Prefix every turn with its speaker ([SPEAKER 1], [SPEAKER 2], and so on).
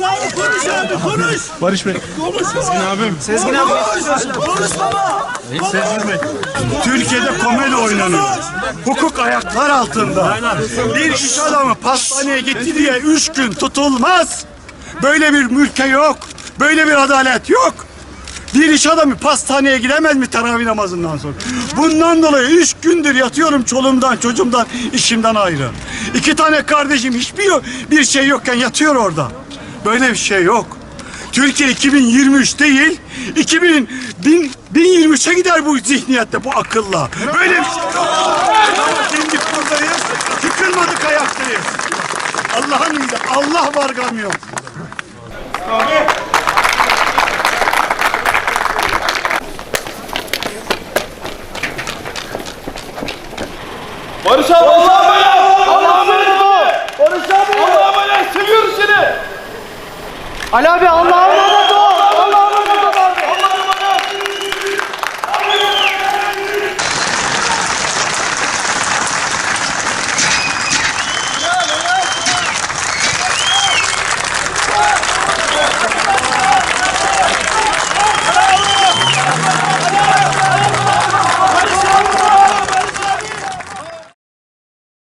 [SPEAKER 1] Bravo konuş abi konuş.
[SPEAKER 2] Barış Bey. Sezgin abim.
[SPEAKER 1] Sezgin abi. Konuş baba.
[SPEAKER 2] Sezgin Bey.
[SPEAKER 1] Türkiye'de komedi oynanıyor. Hukuk ayaklar altında. Bir iş adamı pastaneye gitti diye üç gün tutulmaz. Böyle bir mülke yok. Böyle bir adalet yok. Bir iş adamı pastaneye gidemez mi teravih namazından sonra? Bundan dolayı üç gündür yatıyorum çoluğumdan, çocuğumdan, işimden ayrı. İki tane kardeşim hiçbir bir şey yokken yatıyor orada. Böyle bir şey yok. Türkiye 2023 değil, 2000, bin, 1023'e gider bu zihniyette, bu akılla. Böyle bir şey yok. Dimdik buradayız, yıkılmadık ayaktayız. Allah'ın izniyle, Allah var gam yok.
[SPEAKER 3] Barış abi Allah'a emanet. Allah'a emanet. Barış abi. Allah'a emanet. Seviyoruz seni.
[SPEAKER 4] Ali abi Allah'a emanet.